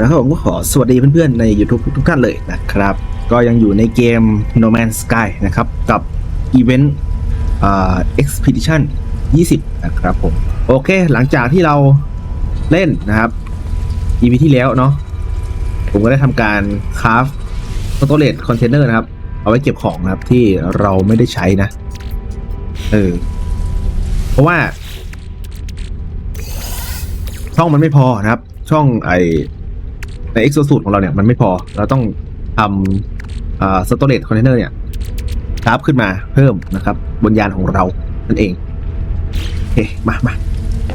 แล้วครับผมก็ขอสวัสดีเพื่อนๆ ใน YouTube ทุกท่านเลยนะครับ ก็ยังอยู่ในเกม No Man's Sky นะครับ กับอีเวนต์อ่า Expedition 20 นะครับผม โอเค หลังจากที่เราเล่นนะครับ EP ที่แล้วเนาะผมก็ได้ทำการคราฟโฟโตเลตคอนเทนเนอร์นะครับ เอาไว้เก็บของนะครับที่เราไม่ได้ใช้นะ เออ เพราะว่า ช่องมันไม่พอนะครับ ช่องไอ ใน e x o s u i t ของเราเนี่ยมันไม่พอ เราต้องทำอ่า storage container เนี่ยคราฟขึ้นมาเพิ่มนะครับ บนยานของเรานั่นเองโอเคมามา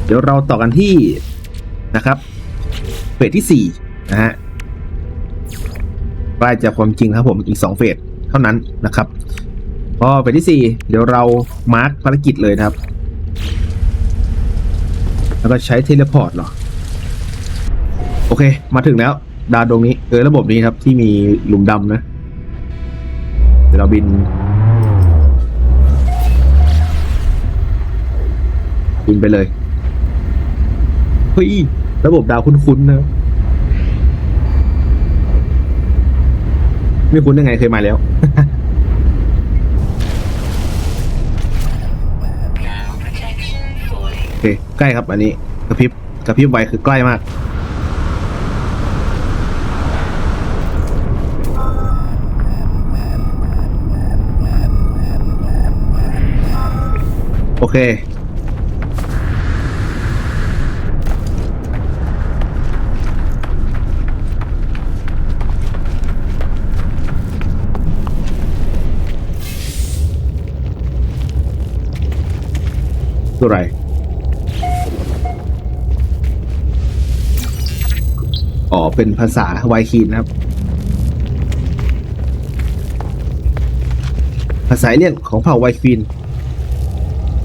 เดี๋ยวเราต่อกันที่นะครับเฟสที่ 4 นะฮะใกล้จะความจริงครับผมอีก 2 เฟสเท่านั้นนะครับพอเฟสที่ 4 เดี๋ยวเรามาร์กภารกิจเลยนะครับ แล้วก็ใช้เทเลพอร์ตเหรอ โอเค มาถึงแล้ว ดาวดวงนี้เออระบบนี้ครับที่มีหลุมดำนะ เดี๋ยวเราบิน บินไปเลยเฮ้ยระบบดาวคุ้นๆนะไม่คุ้นยังไงเคยมาแล้วโอเคใกล้ครับอันนี้กระพริบกระพริบไวคือใกล้มาก เค ตัวไรอ๋อ เป็นภาษาไวคีนนะครับ ภาษาเอเลียนของเผ่าไวคีน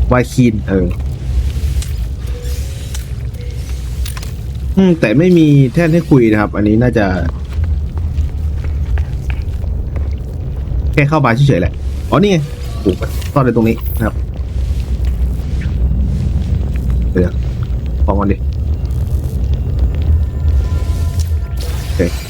ไวคีนเออ อืม แต่ไม่มีแท่นให้คุยนะครับ อันนี้น่าจะ แค่เข้ามาเฉยๆแหละ อ๋อ นี่ไงปลูกซ่อนในตรงนี้นะครับเดี๋ยวฟองก่อนดิโอเค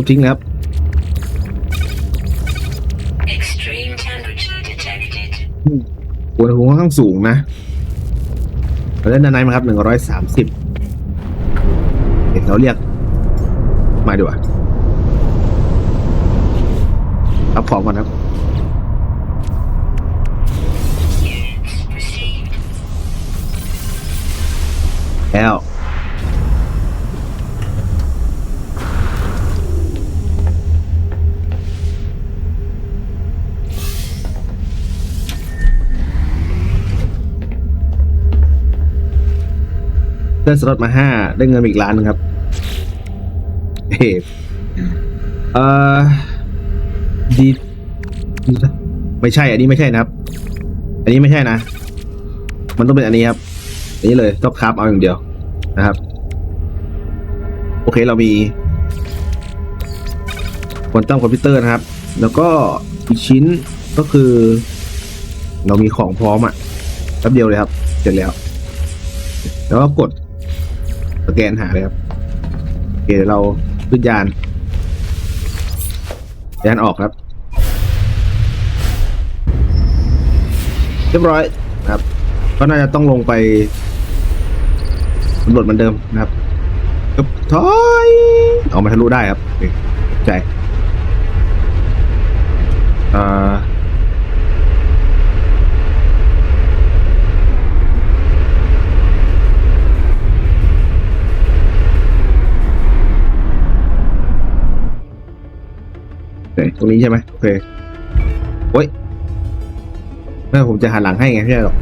ลบทิ้งนะครับ Extreme temperature detected. อุณหภูมิค่อนข้างสูงนะเราเล่นด้านในมาครับหนึ่งร้อยสามสิบเดี๋ยวเราเรียก มาดีกว่ารับของก่อนครับ Units received. แล้ว ได้สล็อตมาห้าได้เงินอีกล้านหนึงครับเฮ้เออดีไม่ใช่อันนี้ไม่ใช่นะครับ อันนี้ไม่ใช่นะ มันต้องเป็นอันนี้ครับ อันนี้เลยต้องคราฟเอาอย่างเดียวนะครับ โอเคเรามีควอนตัมคอมพิวเตอร์นะครับ แล้วก็อีกชิ้นก็คือ เรามีของพร้อมอะ่ะแป๊บเดียวเลยครับ เสร็จแล้ว แล้วก็กด สแกนหาเลยครับโอเคเดี๋ยวเราขึ้นยานยานออกครับ เรียบร้อยครับก็น่าจะต้องลงไปสำรวจเหมือนเดิมนะครับก็ถอยออกมาทะลุได้ครับใจอ่าโอเค ตรงนี้ใช่ไหมโอเคโอ้ยไม่ผมจะหันหลังให้ไงไม่ใช่หรอก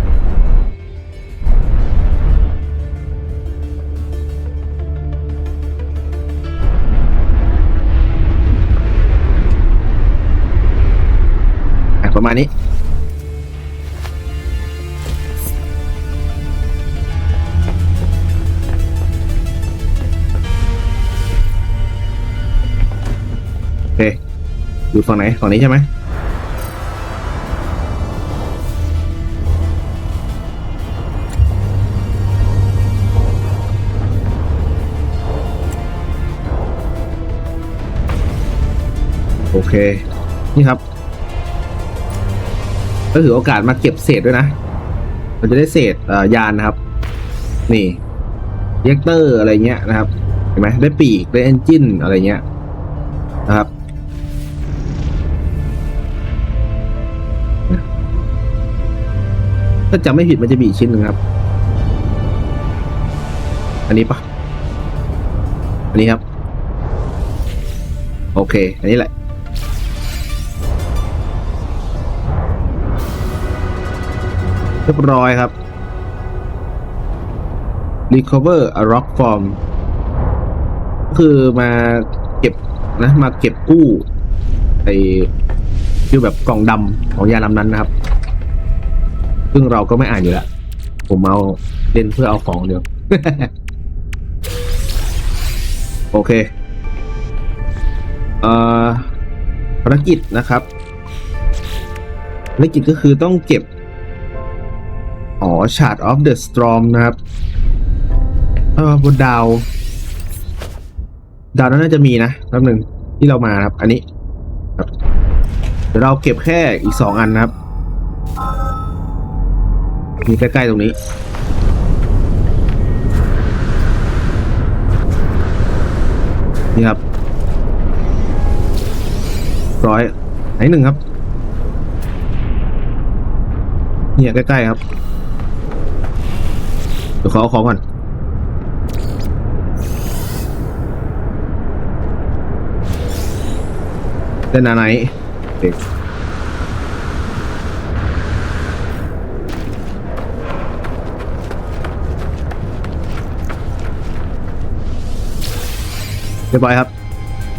ประมาณนี้ อยู่ฝั่งไหนฝั่งนี้ใช่ไหมโอเค นี่ครับ ก็ถือโอกาสมาเก็บเศษด้วยนะ มันจะได้เศษเยานนะครับ นี่เยกเตอร์อะไรเงี้ยนะครับ เห็นไหมได้ปีก ได้เอนจินอะไรเงี้ยนะครับ ถ้าจำไม่ผิดมันจะมีอีกชิ้นหนึ่งครับ อันนี้ปะอันนี้ครับ โอเค อันนี้แหละเรียบร้อยครับ recover a rock form ก็คือมาเก็บนะ มาเก็บกู้ไอ้คือแบบกล่องดำของยาลำนั้นนะครับ ซึ่งเราก็ไม่อ่านอยู่แล้ว ผมเอาเล่นเพื่อเอาของเดียว โอเค เอ่อภารกิจนะครับภารกิจก็คือต้องเก็บ อ๋อ Shard of the Storm นะครับ เออบนดาว ดาวนั้นน่าจะมีนะแป๊บหนึ่งที่เรามาครับ อันนี้ครับเดี๋ยวเราเก็บแค่อีกสองอันนะครับ มีใกล้ๆตรงนี้ นี่ครับ ร้อยไหนหนึ่งครับ เนี่ยใกล้ๆครับ เดี๋ยวขอเอาของก่อนเล่นอะไรเด็ก เรียบร้อยครับ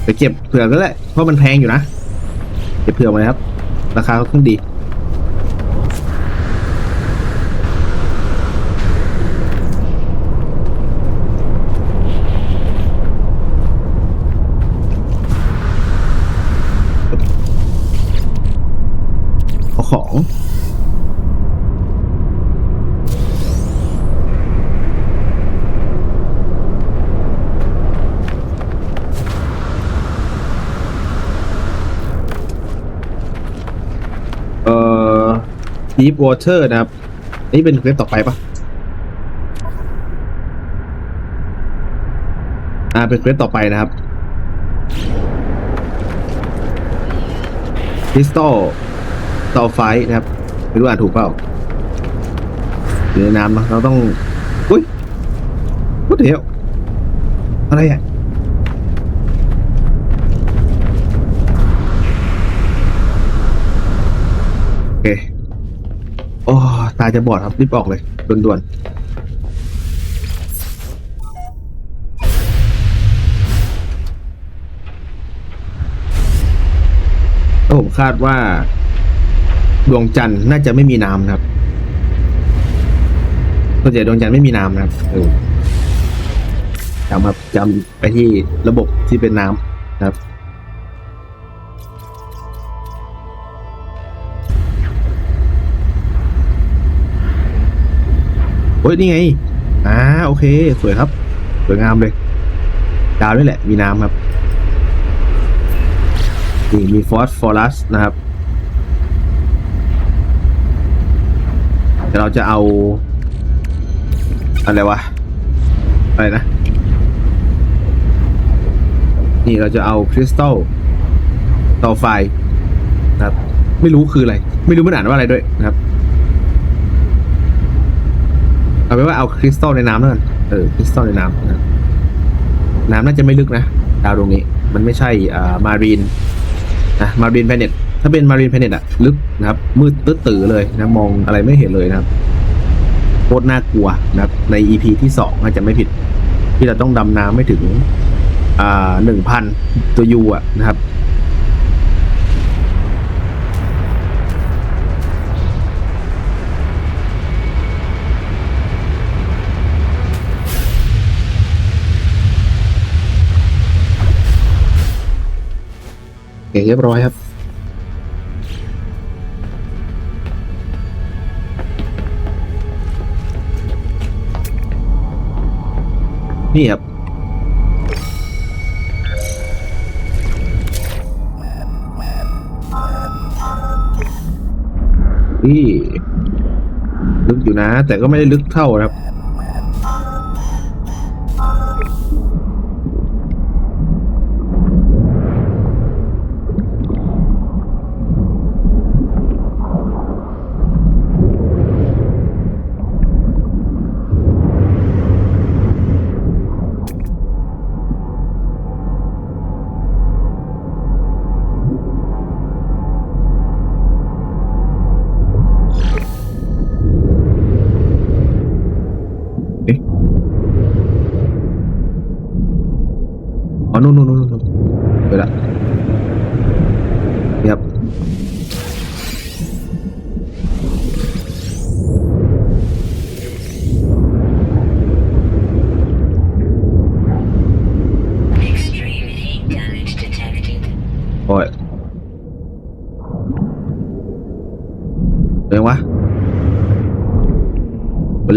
ไปเก็บเผื่อก็ได้เพราะมันแพงอยู่นะ เก็บเผื่อมาครับ ราคาค่อนข้างดีของ เอ่อ Deep Water นะครับ นี่เป็นเควสต่อไปปะอ่า เป็นเควสต่อไปนะครับ Crystal เตาไฟนะครับ ไม่รู้อ่านถูกเปล่าอยู่ในน้ำเนอะเราต้อง อุ้ย what the hell อะไรอะ โอเค โอ้ตาจะบอดครับรีบออกเลยด่วนๆแล้วผมคาดว่า ดวงจันทร์น่าจะไม่มีน้ำนะครับส่วนใหญ่ดวงจันทร์ไม่มีน้ำนะครับจำครับจำไปที่ระบบที่เป็นน้ำ นะครับโอ้ยนี่ไง อ่าโอเค สวยครับ สวยงามเลย ดาวนี่แหละ มีน้ำครับนี่มีฟอสฟอรัสนะครับเดี๋ยวเราจะเอา อะไรวะ อะไรนะ นี่เราจะเอาคริสตัลเตาไฟนะครับ ไม่รู้คืออะไร ไม่รู้มันอ่านว่าอะไรด้วยนะครับ เอาไว้ว่าเอาคริสตัลในน้ำแล้วกันเออคริสตัลในน้ำนะน้ำน่าจะไม่ลึกนะดาวดวงนี้ มันไม่ใช่อ่ามารีนนะมารีนแพเน็ตถ้าเป็นมารีนแพเน็ตอะลึกนะครับ มืดตื้อตื่อเลยนะมองอะไรไม่เห็นเลยนะครับโคตรน่ากลัวนะครับใน EP ที่สองน่าจะไม่ผิด ที่เราต้องดำน้ำไม่ถึงอ่าหนึ่งพันตัวยูอะนะครับ เรียบร้อยครับ นี่ครับนี่ลึกอยู่นะ แต่ก็ไม่ได้ลึกเท่าครับ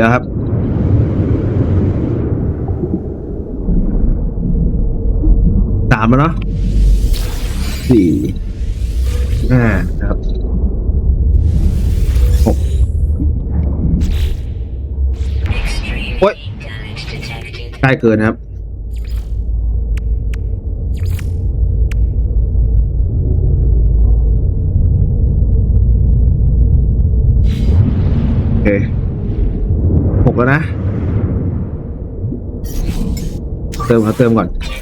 แล้วครับ สามแล้วเนาะสี่ห้าครับหกโอ้ยใกล้เกินนะครับ เติมครับเติมก่อน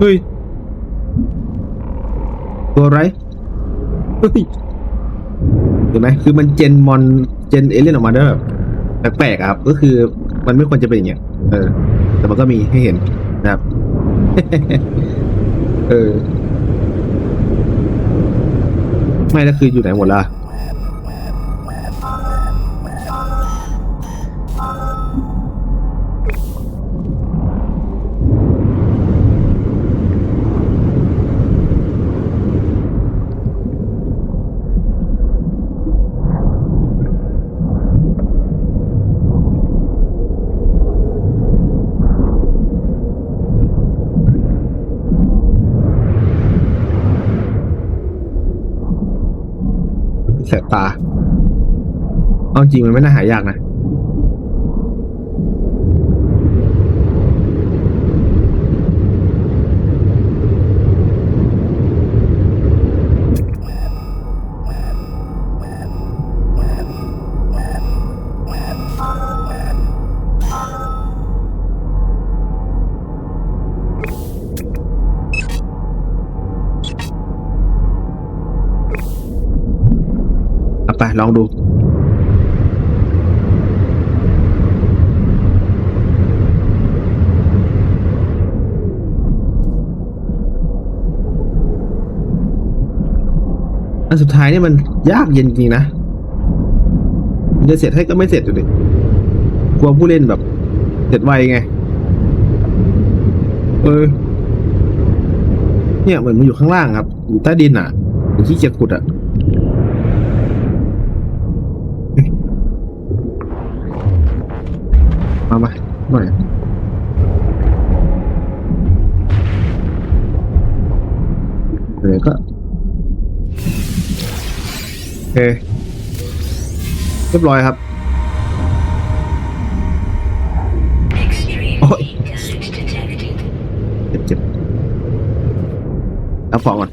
เฮ้ย ตัวไรเฮ้ยเห็นไหมคือมันเจนมอนเจนเอเลี่ยนออกมาได้แบบแปลกๆครับ ก็คือมันไม่ควรจะเป็นอย่างเงี้ยเออ แต่มันก็มีให้เห็นนะครับ เออ ไม่แล้วคืออยู่ไหนหมดล่ะ แสบตา เอาจริงมันไม่น่าหายากนะ ท้ายนี่มันยากเย็นจริงนะมันจะเสร็จให้ก็ไม่เสร็จอยู่ดิกลัวผู้เล่นแบบ เสร็จไวไง เออ เนี่ยเหมือนมันอยู่ข้างล่างครับอยู่ใต้ดินอะอยู่ที่เกียจขุดอะมามาหน่อยเดี๋ยวก็ เคเรียบร้อยครับโอ้ยเจ็บเจ็บเอาของก่อน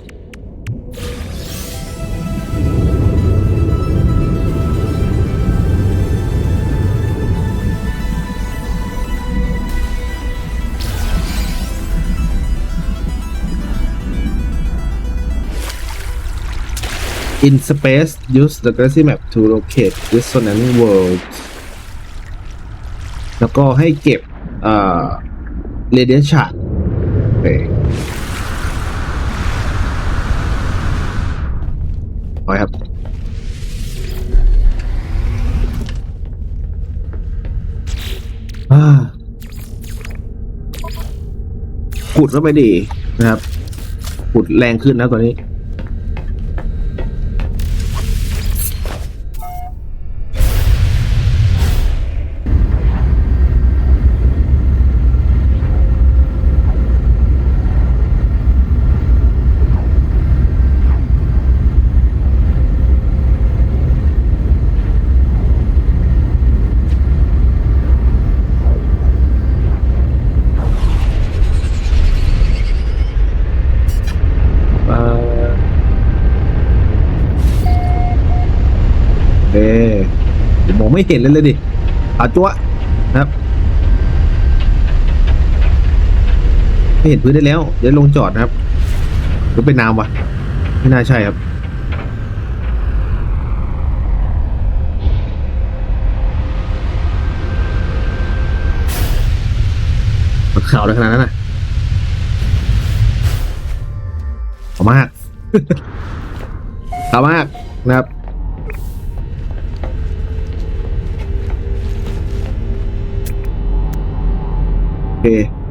In space, use the galaxy map to locate dissonant worlds. แล้วก็ให้เก็บเอ่อเรเดียชาร์ดโอเคไปครับ ขุดเข้าไปดีนะครับ ขุดแรงขึ้นนะตอนนี้ องไม่เห็นเลยเลยดิอาจัวนะครับไม่เห็นพื้นได้แล้ว เดี๋ยวลงจอดนะครับหรือเป็นน้ำวะไม่น่าใช่ครับข่าวอะไรขนาดนั้นน่ะขาวมากขาวมากนะครับ โ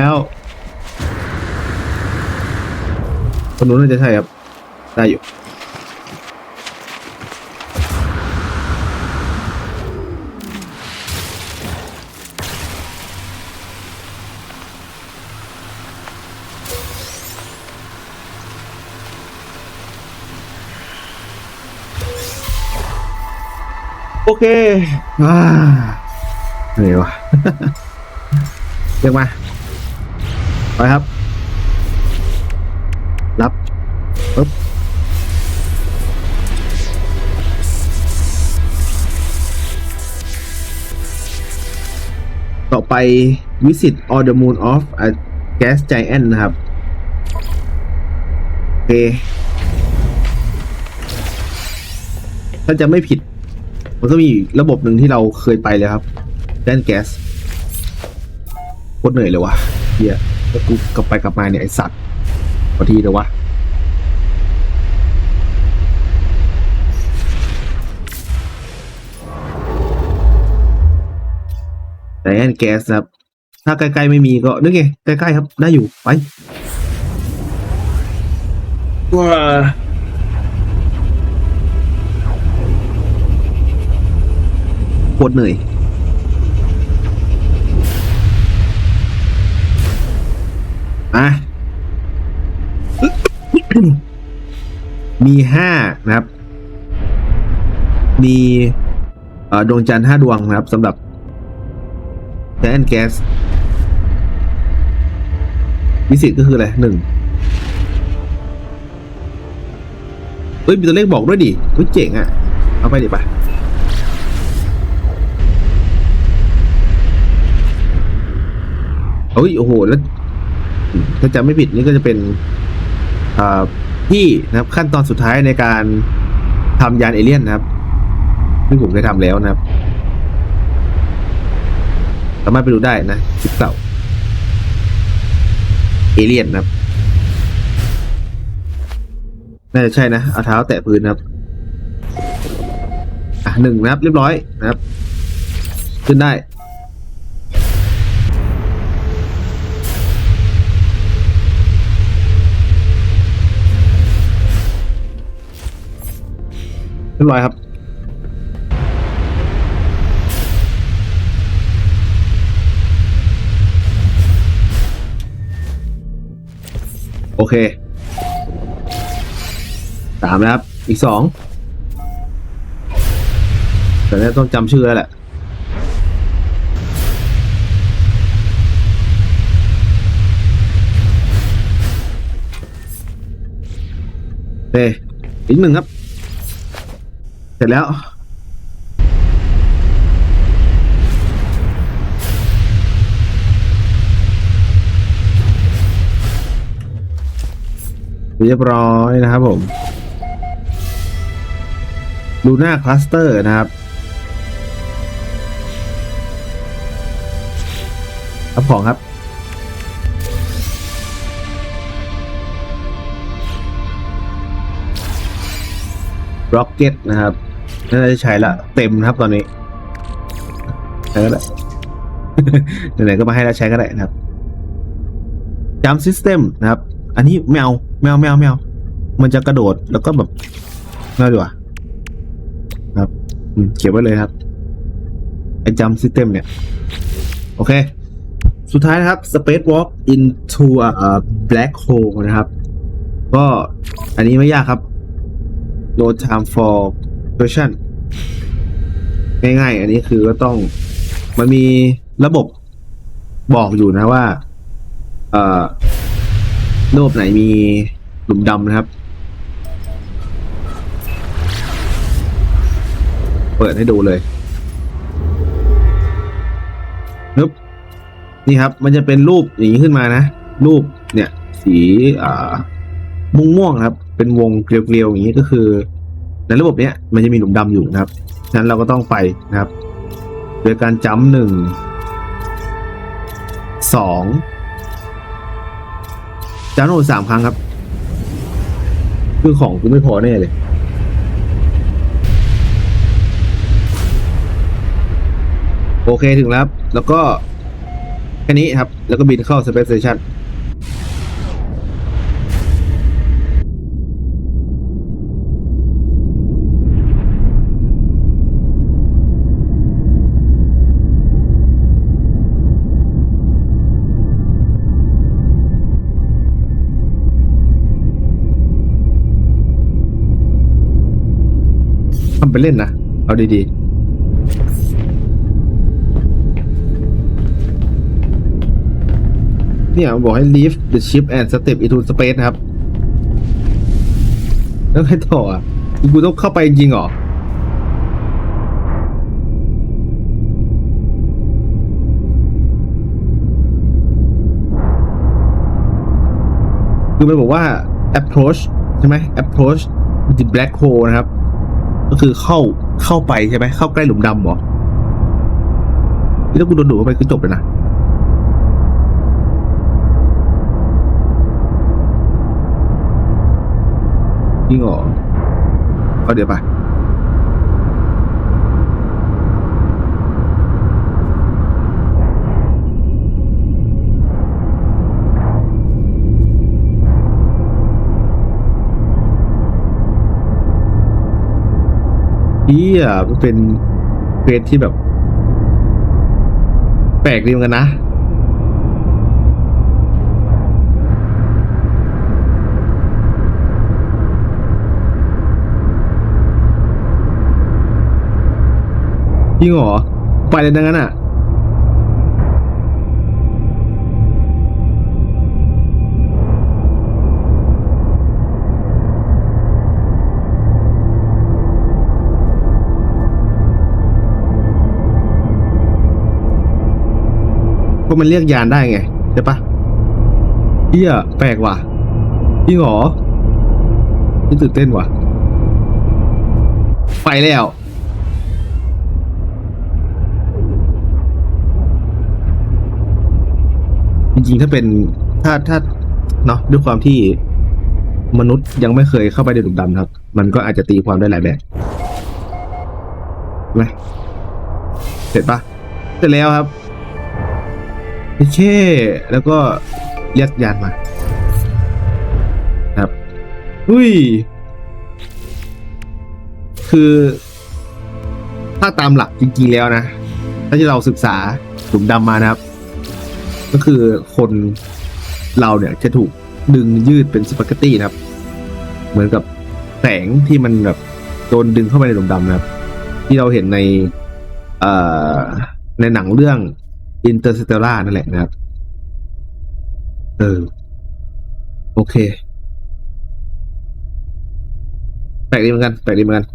แล้วคนนู้นน่าจะใช่ครับ ได้อยู่ โอเค อ่าเหนื่อยวะ เรียกมา ไปครับ รับปึ๊บต่อไป visit on the moon of a gas giant นะครับ โอเค ถ้าจะไม่ผิด มันก็มีอีระบบหนึ่งที่เราเคยไปเลยครับ แดนแก๊สโคตรเหนื่อยเลยวะเฮีย แล้วกูกลับไปกลับมาเนี่ยไอสัตว์พอทีเลยววะแต่ด้านแก๊สครับ ถ้าใกล้ๆไม่มีก็นึกไงใกล้ๆครับ ได้อยู่ไปว้าโคตรเหนื่อย อะมีห้านะครับ มีดวงจันทร์ห้าดวงนะครับสำหรับแอนแก๊สวิสิตก็คืออะไรหนึ่งเฮ้ย มีตัวเลขบอกด้วยดิเฮ้ยเจ๋งอะ่ะ เอาไปดิปะเฮ้ย โอ้โห แล้ว ถ้าจำไม่ผิดนี่ก็จะเป็นที่นะครับขั้นตอนสุดท้ายในการทำยานเอเลี่ยนนะครับที่ผมเคยทำแล้วนะครับ สามารถไปดูได้นะคลิปเก่าเอเลี่ยนนะครับน่าจะใช่นะเอาเท้าแตะพื้นนะครับอะหนึ่งนะครับ เรียบร้อยนะครับ ขึ้นได้ รียบร้อยครับ โอเคสามนะครับ อีกสองแต่เนี่ยต้องจำชื่อแล้วแหละเอ้อีกหนึ่งครับ เสร็จแล้ว เรียบร้อยนะครับผมดูหน้าคลัสเตอร์นะครับรับของครับร็อกเก็ตนะครับ น่าจะใช้ละเต็มนะครับตอนนี้ใช้ก็ได้ไหนๆก็มาให้แล้วใช้ก็ได้นะครับจัมซิสเต็มนะครับ อันนี้ไม่เอาไม่เอาไม่เอาไม่เอามันจะกระโดดแล้วก็แบบไม่าดีกว่าครับเก็บไว้เลยครับไอ้จัมซิสเต็มเนี่ย โอเค สุดท้ายนะครับ Space Walk into a black hole นะครับ ก็อันนี้ไม่ยากครับ no time for question ง่ายๆ อันนี้คือก็ต้องมันมีระบบบอกอยู่นะว่า เอ่อโลกไหนมีหลุมดำนะครับ เปิดให้ดูเลยนึบนี่ครับ มันจะเป็นรูปอย่างนี้ขึ้นมานะ รูปเนี่ย สีอ่าม่วงม่วงๆครับ เป็นวงเกลียวๆอย่างนี้ก็คือ ในระบบเนี้ยมันจะมีหลุมดำอยู่นะครับฉะนั้นเราก็ต้องไปนะครับ โดยการจัมป์หนึ่งสองจัมป์ทั้งหมดสามครั้งครับ คือของกูไม่พอแน่เลยโอเคถึงแล้ว แล้วก็แค่นี้ครับ แล้วก็บินเข้า Space Station ำไปเล่นนะ เอาดีๆ เนี่ยบอกให้ leave the ship and step into space นะครับ แล้วไงต่ออะกูต้องเข้าไปจริงเหรอคือมันบอกว่า approach ใช่ไหม approach the black hole นะครับ ก็คือเข้าเข้าไปใช่ไหมเข้าใกล้หลุมดำเหรอแล้วกูโดนดูดเข้าไปก็จบเลยนะจริงเหรอเอาเดี๋ยวไป เฮียมันเป็นเควสที่แบบ แปลกดีเหมือนกันนะ จริงเหรอ ไปเลยดังนั้นอะ ราะมันเรียกยานได้ไงใช่ปะเฮียแปลกว่ะจริงเหรอนี่ตื่นเต้นว่ะ ไปแล้ว จริงๆ ถ้าเป็นถ้าถ้าเนาะด้วยความที่มนุษย์ยังไม่เคยเข้าไปในหลุมดำครับ มันก็อาจจะตีความได้หลายแบบไหมเสร็จปะเสร็จแล้วครับ เช่แล้วก็เรียกยานมา ครับอุ้ย คือ ถ้าตามหลักจริงๆแล้วนะ ถ้าที่เราศึกษาหลุมดำมานะครับ ก็คือคนเราเนี่ยจะถูกดึงยืดเป็นสปาเกตตี้นะครับ เหมือนกับแสงที่มันแบบโดนดึงเข้าไปในหลุมดำนะครับ ที่เราเห็นใน เอ่อ ในหนังเรื่อง Interstellar นั่นแหละนะครับ เออ โอเค แปลกดีเหมือนกัน แปลกดีเหมือนกัน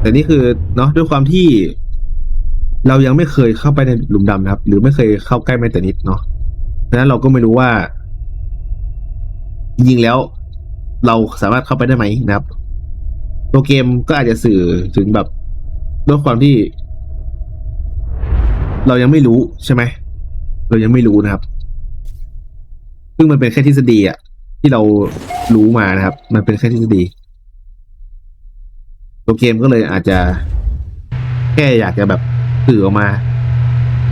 แต่นี่คือเนาะด้วยความที่เรายังไม่เคยเข้าไปในหลุมดำนะครับ หรือไม่เคยเข้าใกล้แม้แต่นิดเนาะดังนั้นเราก็ไม่รู้ว่าจริงแล้ว เราสามารถเข้าไปได้ไหมนะครับ ตัวเกมก็อาจจะสื่อถึงแบบด้วยความที่ เรายังไม่รู้ใช่ไหมเรายังไม่รู้นะครับ ซึ่งมันเป็นแค่ทฤษฎีอะที่เรารู้มานะครับ มันเป็นแค่ทฤษฎี ตัวเกมก็เลยอาจจะ แค่อยากจะแบบสื่อออกมา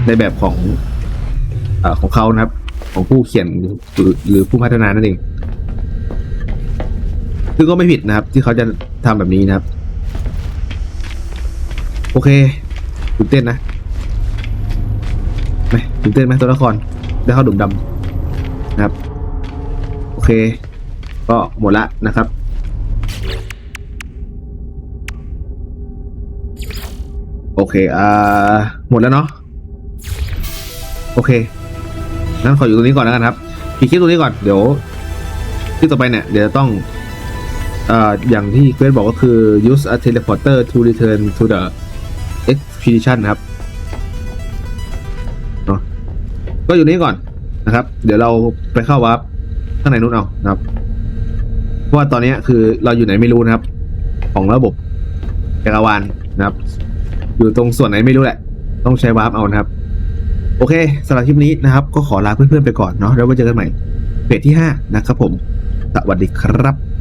ในแบบของอของเขานะครับ ของผู้เขียนหรือผู้พัฒนานั่นเอง ซึ่งก็ไม่ผิดนะครับ ที่เขาจะทำแบบนี้นะครับ โอเคตื่นเต้นนะไหมตื่นเต้นไหมตัวละครได้เข้าดุมดำนะครับ โอเค ก็หมดละนะครับโอเค อ่า หมดแล้วเนาะ โอเค งั้นขออยู่ตรงนี้ก่อนแล้วกันครับปิดคลิปตรงนี้ก่อน เดี๋ยวคลิปต่อไปเนี่ย เดี๋ยวต้อง อ่ออย่างที่เควสบอกก็คือ use a teleporter to return to the expedition ครับเนาะก็อยู่นี้ก่อนนะครับ เดี๋ยวเราไปเข้าวาร์ปข้างในนู้นเอานะครับเพราะว่าตอนนี้คือเราอยู่ไหนไม่รู้นะครับ ของระบบจักรวาลนะครับ อยู่ตรงส่วนไหนไม่รู้แหละ ต้องใช้วาร์ปเอานะครับ โอเคสำหรับคลิปนี้นะครับ ก็ขอลาเพื่อนๆไปก่อนเนาะแล้วไว้เจอกันใหม่เพจที่ 5 นะครับผม สวัสดีครับ